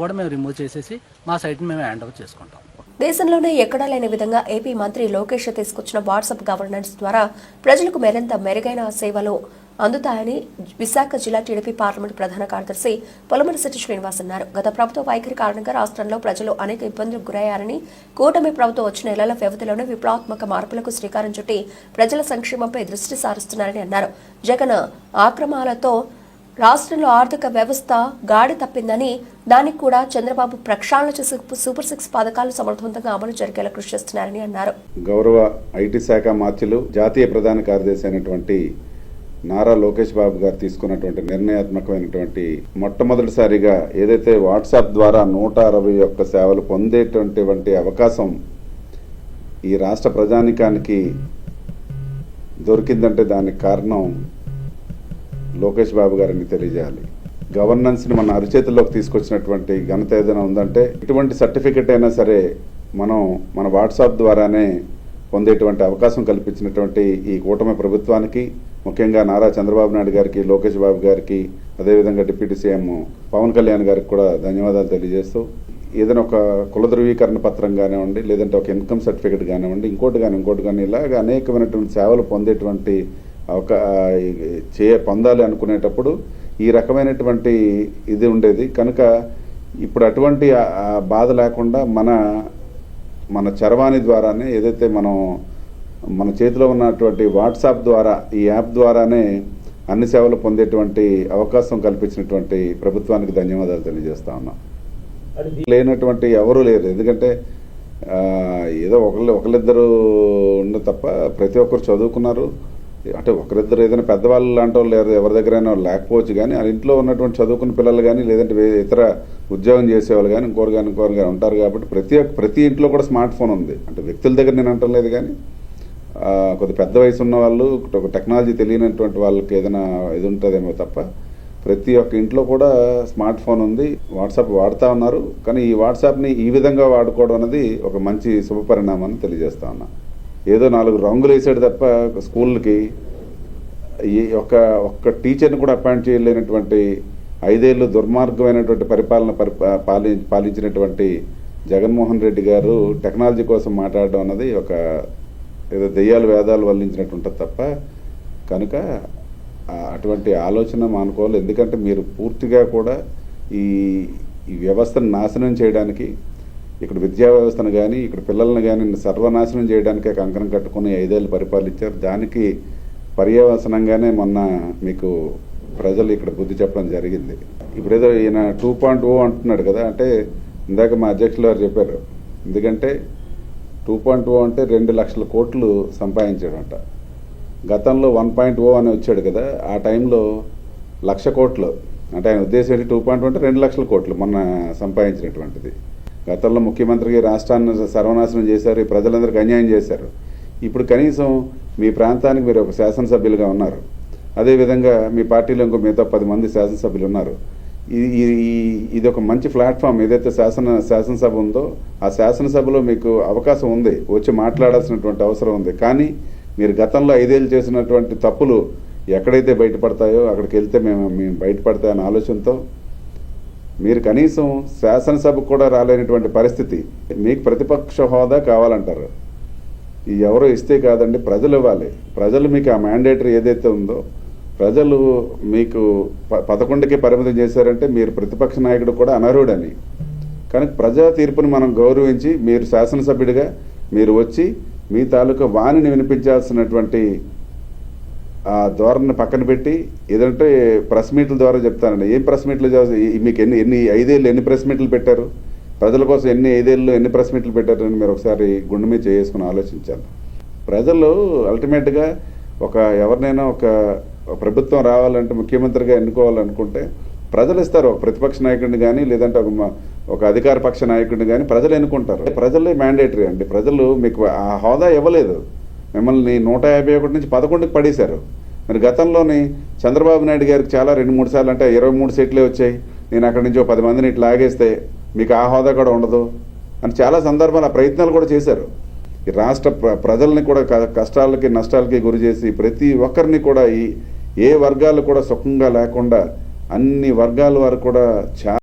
కూడా మేము రిమూవ్ చేసేసి మా సైట్ని మేము హ్యాండ్ ఓవర్ చేసుకుంటాం. దేశంలోనే ఎక్కడా లేని విధంగా ఏపీ మంత్రి లోకేష్ తీసుకొచ్చిన వాట్సాప్ గవర్నెన్స్ ద్వారా ప్రజలకు మరింత మెరుగైన సేవలు అందుతాయని విశాఖ జిల్లా టీడీపీ పార్లమెంట్ ప్రధాన కార్యదర్శి పొలమరిశెట్టి శ్రీనివాస్ అన్నారు. గత ప్రభుత్వ వైఖరి కారణంగా రాష్ట్రంలో ప్రజలు అనేక ఇబ్బందులకు గురయ్యారని కూటమి ప్రభుత్వం వచ్చిన నెలల వ్యవధిలోనే విప్లవాత్మక మార్పులకు శ్రీకారం చుట్టి ప్రజల సంక్షేమంపై దృష్టి సారిస్తున్నారని అన్నారు. జగన్ ఆక్రమాలతో రాష్ట్రంలో ఆర్థిక వ్యవస్థ గాడి తప్పిందని దానికి కూడా చంద్రబాబు ప్రక్షాళన చేసి సూపర్ సిక్స్ పథకాలు సమర్థవంతంగా అమలు జరిగేలా కృషి చేస్తున్నారని అన్నారు. గౌరవ ఐటీ శాఖ మార్చులు జాతీయ ప్రధాన కార్యదర్శి అయినటువంటి నారా లోకేష్ బాబు గారు తీసుకున్నటువంటి నిర్ణయాత్మకమైనటువంటి మొట్టమొదటిసారిగా ఏదైతే వాట్సాప్ ద్వారా నూట అరవై ఒక్క సేవలు పొందేటటువంటి అవకాశం ఈ రాష్ట్ర ప్రజానికానికి దొరికిందంటే దానికి కారణం లోకేష్ బాబు గారిని తెలియజేయాలి. గవర్నెన్స్ని మన అరిచేతుల్లోకి తీసుకొచ్చినటువంటి ఘనత ఏదైనా ఉందంటే ఎటువంటి సర్టిఫికెట్ అయినా సరే మనం మన వాట్సాప్ ద్వారానే పొందేటువంటి అవకాశం కల్పించినటువంటి ఈ కూటమి ప్రభుత్వానికి ముఖ్యంగా నారా చంద్రబాబు నాయుడు గారికి లోకేష్ బాబు గారికి అదేవిధంగా డిప్యూటీ సీఎం పవన్ కళ్యాణ్ గారికి కూడా ధన్యవాదాలు తెలియజేస్తూ ఏదైనా ఒక కుల ధృవీకరణ పత్రం కానివ్వండి లేదంటే ఒక ఇన్కమ్ సర్టిఫికేట్ కానివ్వండి ఇంకోటి కానీ ఇంకోటి కానీ ఇలాగ అనేకమైనటువంటి సేవలు పొందేటువంటి అవకా చే పొందాలి అనుకునేటప్పుడు ఈ రకమైనటువంటి ఇది ఉండేది. కనుక ఇప్పుడు అటువంటి బాధ లేకుండా మన మన చరవాణి ద్వారానే ఏదైతే మనం మన చేతిలో ఉన్నటువంటి వాట్సాప్ ద్వారా ఈ యాప్ ద్వారానే అన్ని సేవలు పొందేటువంటి అవకాశం కల్పించినటువంటి ప్రభుత్వానికి ధన్యవాదాలు తెలియజేస్తా ఉన్నాం. లేనటువంటి ఎవరు లేరు. ఎందుకంటే ఏదో ఒకళ్ళు ఒకళ్ళిద్దరు ఉన్న తప్ప ప్రతి ఒక్కరు చదువుకున్నారు. అంటే ఒకరిద్దరు ఏదైనా పెద్దవాళ్ళు లాంటి వాళ్ళు లేరు ఎవరి దగ్గరైనా లేకపోవచ్చు కానీ వాళ్ళ ఇంట్లో ఉన్నటువంటి చదువుకున్న పిల్లలు కానీ లేదంటే ఇతర ఉద్యోగం చేసేవాళ్ళు కానీ ఇంకోరు కానీ ఇంకోరు కానీ ఉంటారు కాబట్టి ప్రతి ఒక్క ప్రతి ఇంట్లో కూడా స్మార్ట్ ఫోన్ ఉంది. అంటే వ్యక్తుల దగ్గర నేను అంటం లేదు కానీ కొద్ది పెద్ద వయసు ఉన్న వాళ్ళు ఒక టెక్నాలజీ తెలియనటువంటి వాళ్ళకి ఏదైనా ఇది ఉంటుందేమో తప్ప ప్రతి ఒక్క ఇంట్లో కూడా స్మార్ట్ ఫోన్ ఉంది. వాట్సాప్ వాడుతూ ఉన్నారు. కానీ ఈ వాట్సాప్ని ఈ విధంగా వాడుకోవడం అనేది ఒక మంచి శుభపరిణామాన్ని తెలియజేస్తా ఉన్నా. ఏదో నాలుగు రంగులు వేసాడు తప్ప స్కూల్కి. ఈ ఒక్క ఒక్క టీచర్ని కూడా అపాయింట్ చేయలేనటువంటి ఐదేళ్ళు దుర్మార్గమైనటువంటి పరిపాలన పరి పాలి పాలించినటువంటి జగన్మోహన్ రెడ్డి గారు టెక్నాలజీ కోసం మాట్లాడడం అన్నది ఒక ఏదో దెయ్యాలు వేదాలు వల్లించినట్టు ఉంటుంది తప్ప కనుక అటువంటి ఆలోచన మానుకోవాలి. ఎందుకంటే మీరు పూర్తిగా కూడా ఈ ఈ వ్యవస్థను నాశనం చేయడానికి ఇక్కడ విద్యా వ్యవస్థను కానీ ఇక్కడ పిల్లల్ని కానీ సర్వనాశనం చేయడానికే కంకణం కట్టుకుని ఐదేళ్ళు పరిపాలించారు. దానికి పర్యవసనంగానే మొన్న మీకు ప్రజలు ఇక్కడ బుద్ధి చెప్పడం జరిగింది. ఇప్పుడు ఏదో ఈయన టూ పాయింట్ ఓ అంటున్నాడు కదా అంటే ఇందాక మా అధ్యక్షులు గారు చెప్పారు. ఎందుకంటే టూ పాయింట్ ఓ అంటే రెండు లక్షల కోట్లు సంపాదించాడంట. గతంలో వన్ పాయింట్ ఓ అని వచ్చాడు కదా ఆ టైంలో లక్ష కోట్లు. అంటే ఆయన ఉద్దేశం ఏంటి? టూ పాయింట్ అంటే రెండు లక్షల కోట్లు మొన్న సంపాదించినటువంటిది. గతంలో ముఖ్యమంత్రికి రాష్ట్రాన్ని సర్వనాశనం చేశారు ప్రజలందరికీ అన్యాయం చేశారు. ఇప్పుడు కనీసం మీ ప్రాంతానికి మీరు ఒక శాసనసభ్యులుగా ఉన్నారు. అదేవిధంగా మీ పార్టీలో ఇంకో మిగతా పది మంది శాసనసభ్యులు ఉన్నారు. ఇది ఈ- ఇది ఒక మంచి ప్లాట్ఫామ్ ఏదైతే శాసన శాసనసభ ఉందో ఆ శాసనసభలో మీకు అవకాశం ఉంది. వచ్చి మాట్లాడాల్సినటువంటి అవసరం ఉంది. కానీ మీరు గతంలో ఐదేళ్ళు చేసినటువంటి తప్పులు ఎక్కడైతే బయటపడతాయో అక్కడికి వెళ్తే మేము మేము బయటపడతాయనే ఆలోచనతో మీరు కనీసం శాసనసభకు కూడా రాలేనటువంటి పరిస్థితి మీకు ప్రతిపక్ష హోదా కావాలంటారు. ఈ ఎవరో ఇస్తే కాదండి ప్రజలు ఇవ్వాలి. ప్రజలు మీకు ఆ మ్యాండేటరీ ఏదైతే ఉందో ప్రజలు మీకు ప- పదకొండుకి పరిమితం చేశారంటే మీరు ప్రతిపక్ష నాయకుడు కూడా అనర్హుడని. కనుక ప్రజా తీర్పును మనం గౌరవించి మీరు శాసనసభ్యుడిగా మీరు వచ్చి మీ తాలూకా వాణిని వినిపించాల్సినటువంటి ఆ ధోరణిని పక్కన పెట్టి ఏదంటే ప్రెస్ మీట్ల ద్వారా చెప్తానండి. ఏం ప్రెస్ మీట్లు మీకు ఎన్ని ఎన్ని ఐదేళ్ళు ఎన్ని ప్రెస్ మీట్లు పెట్టారు? ప్రజల కోసం ఎన్ని ఐదేళ్ళు ఎన్ని ప్రెస్ మీట్లు పెట్టారని మీరు ఒకసారి గుండె మీద చేసుకుని ఆలోచించాలి. ప్రజలు అల్టిమేట్గా ఒక ఎవరినైనా ఒక ప్రభుత్వం రావాలంటే ముఖ్యమంత్రిగా ఎన్నుకోవాలనుకుంటే ప్రజలు ఇస్తారు. ఒక ప్రతిపక్ష నాయకుడిని కానీ లేదంటే ఒక ఒక అధికార పక్ష నాయకుడిని కానీ ప్రజలు ఎన్నుకుంటారు. ప్రజలే మ్యాండేటరీ అండి. ప్రజలు మీకు ఆ హోదా ఇవ్వలేదు. మిమ్మల్ని నూట యాభై ఒకటి నుంచి పదకొండుకి పడేశారు. మరి గతంలోని చంద్రబాబు నాయుడు గారికి చాలా రెండు మూడు సార్లు అంటే ఇరవై మూడు సీట్లే వచ్చాయి. నేను అక్కడి నుంచి పది మందిని ఇట్లా ఆగేస్తే మీకు ఆ హోదా కూడా ఉండదు అని చాలా సందర్భాలు ఆ ప్రయత్నాలు కూడా చేశారు. ఈ రాష్ట్ర ప్ర- ప్రజల్ని కూడా క- కష్టాలకి నష్టాలకి గురి చేసి ప్రతి ఒక్కరిని కూడా ఈ ఏ వర్గాలు కూడా సుఖంగా లేకుండా అన్ని వర్గాల వారు కూడా చాలా